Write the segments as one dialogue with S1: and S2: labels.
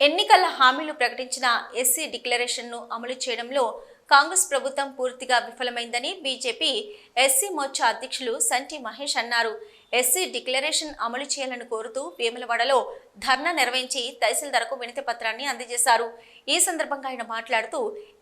S1: ఎన్నికల హామీలు ప్రకటించిన ఎస్సీ డిక్లరేషన్ను అమలు చేయడంలో కాంగ్రెస్ ప్రభుత్వం పూర్తిగా విఫలమైందని బీజేపీ ఎస్సీ మోర్చా అధ్యక్షులు సంటి మహేష్ అన్నారు. ఎస్సీ డిక్లరేషన్ అమలు చేయాలని కోరుతూ వేములవాడలో ధర్నా నిర్వహించి తహసీల్దార్కు వినతి పత్రాన్ని అందజేశారు. ఈ సందర్భంగా ఆయన మాట్లాడుతూ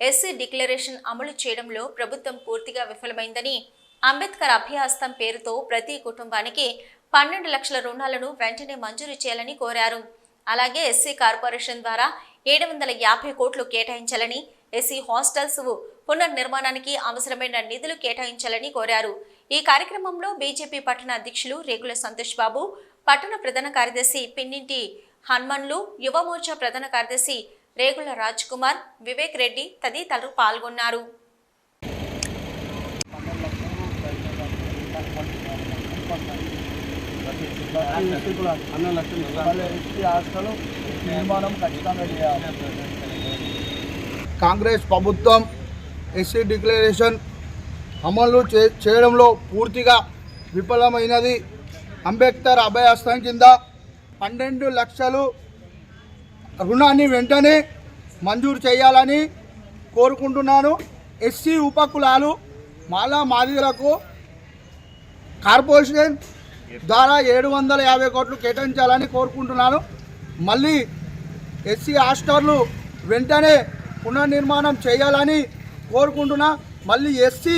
S1: ఎస్సీ డిక్లరేషన్ అమలు చేయడంలో ప్రభుత్వం పూర్తిగా విఫలమైందని అంబేద్కర్ అభయహస్తం పేరుతో ప్రతి కుటుంబానికి పన్నెండు లక్షల రుణాలను వెంటనే మంజూరు చేయాలని కోరారు. అలాగే ఎస్సీ కార్పొరేషన్ ద్వారా ఏడు వందల యాభై కోట్లు కేటాయించాలని ఎస్సీ హాస్టల్స్ పునర్నిర్మాణానికి అవసరమైన నిధులు కేటాయించాలని కోరారు. ఈ కార్యక్రమంలో బీజేపీ పట్టణ అధ్యక్షులు రేగుల సంతోష్ బాబు పట్టణ ప్రధాన కార్యదర్శి పిన్నింటి హన్మన్లు యువమోర్చా ప్రధాన కార్యదర్శి రేగుల రాజ్ కుమార్ వివేక్ రెడ్డి తదితరులు పాల్గొన్నారు.
S2: అన్న లక్షలు ఎస్టీ హాస్టల్ నిర్మాణం ఖచ్చితంగా చేయాలి కాంగ్రెస్ ప్రభుత్వం ఎస్సీ డిక్లరేషన్ అమలు చే చేయడంలో పూర్తిగా విఫలమైనది. అంబేద్కర్ అభయహస్తం కింద పన్నెండు లక్షలు రుణాన్ని వెంటనే మంజూరు చేయాలని కోరుకుంటున్నాను. ఎస్సీ ఉపకులాలు మాలా మాదిలకు కార్పొరేషన్ ద్వారా ఏడు వందల యాభై కోట్లు కేటాయించాలని కోరుకుంటున్నాను. మళ్ళీ ఎస్సీ హాస్టర్లు వెంటనే పునర్నిర్మాణం చేయాలని కోరుకుంటున్నా. మళ్ళీ ఎస్సీ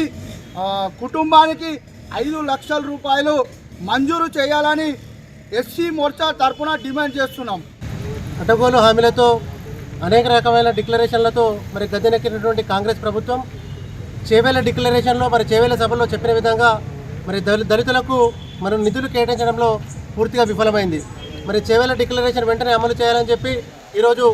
S2: కుటుంబానికి ఐదు లక్షల రూపాయలు మంజూరు చేయాలని ఎస్సీ మోర్చా తరఫున డిమాండ్ చేస్తున్నాం.
S3: అటగోలు హామీలతో అనేక రకమైన డిక్లరేషన్లతో మరి గద్దెనెక్కినటువంటి కాంగ్రెస్ ప్రభుత్వం చేవేల డిక్లరేషన్లో మరి చేవేల సభలో చెప్పిన విధంగా మరి దళితులకు మనం నిధులు కేటాయించడంలో పూర్తిగా విఫలమైంది. మరి చేవేల డిక్లరేషన్ వెంటనే అమలు చేయాలని చెప్పి ఈరోజు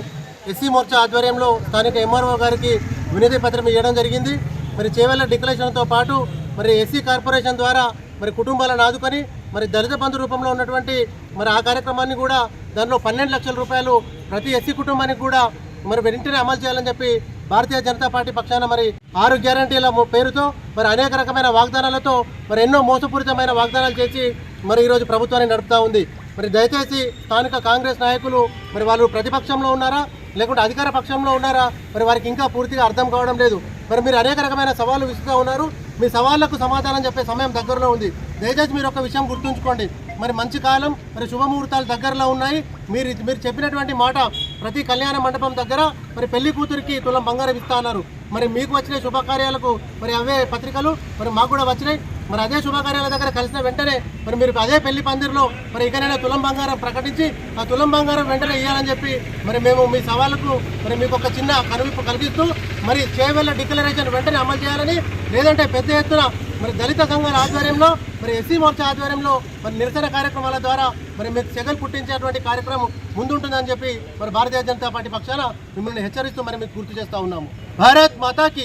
S3: ఎస్సీ మోర్చా ఆధ్వర్యంలో స్థానిక ఎంఆర్ఓ గారికి వినతి పత్రం ఇవ్వడం జరిగింది. మరి చేవేల డిక్లరేషన్తో పాటు మరి ఎస్సీ కార్పొరేషన్ ద్వారా మరి కుటుంబాలను ఆదుకొని మరి దళిత బంధు రూపంలో ఉన్నటువంటి మరి ఆ కార్యక్రమాన్ని కూడా దానిలో పన్నెండు లక్షల రూపాయలు ప్రతి ఎస్సీ కుటుంబానికి కూడా మరి వెంటనే అమలు చేయాలని చెప్పి భారతీయ జనతా పార్టీ పక్షాన మరి ఆరు గ్యారంటీల పేరుతో మరి అనేక రకమైన వాగ్దానాలతో మరి ఎన్నో మోసపూరితమైన వాగ్దానాలు చేసి మరి ఈరోజు ప్రభుత్వాన్ని నడుపుతా ఉంది. మరి దయచేసి స్థానిక కాంగ్రెస్ నాయకులు మరి వాళ్ళు ప్రతిపక్షంలో ఉన్నారా? లేకుంటే అధికార పక్షంలో ఉన్నారా? మరి వారికి ఇంకా పూర్తిగా అర్థం కావడం లేదు. మరి మీరు అనేక రకమైన సవాళ్ళు విసుగుతూ ఉన్నారు. మీ సవాళ్ళకు సమాధానం చెప్పే సమయం దగ్గరలో ఉంది. దయచేసి మీరు ఒక విషయం గుర్తుంచుకోండి. మరి మంచి కాలం మరి శుభముహూర్తాలు దగ్గరలో ఉన్నాయి. మీరు మీరు చెప్పినటువంటి మాట ప్రతి కళ్యాణ మండపం దగ్గర మరి పెళ్ళి కూతురికి తులం బంగారం ఇస్తా అన్నారు. మరి మీకు వచ్చిన శుభకార్యాలకు మరి అవే పత్రికలు మరి మాకు కూడా వచ్చినాయి. మరి అదే శుభకార్యాల దగ్గర కలిసిన వెంటనే మరి మీరు అదే పెళ్ళి పందిరిలో మరి ఇకనైనా తులం బంగారం ప్రకటించి ఆ తులం బంగారం వెంటనే ఇవ్వాలని చెప్పి మరి మేము మీ సవాళ్ళకు మరి మీకు ఒక చిన్న కనువిప్పు కలిగిస్తూ మరి చేవెళ్ళ డిక్లరేషన్ వెంటనే అమలు చేయాలని లేదంటే పెద్ద ఎత్తున మరి దళిత సంఘాల ఆధ్వర్యంలో మరి ఎస్సీ మోర్చా ఆధ్వర్యంలో మరి నిరసన కార్యక్రమాల ద్వారా మరి మీకు సెగలు పుట్టించేటువంటి కార్యక్రమం ముందుంటుందని చెప్పి మరి భారతీయ జనతా పార్టీ పక్షాన మిమ్మల్ని హెచ్చరిస్తూ మరి మీకు గుర్తు చేస్తా ఉన్నాము. భారత్ మాతాకి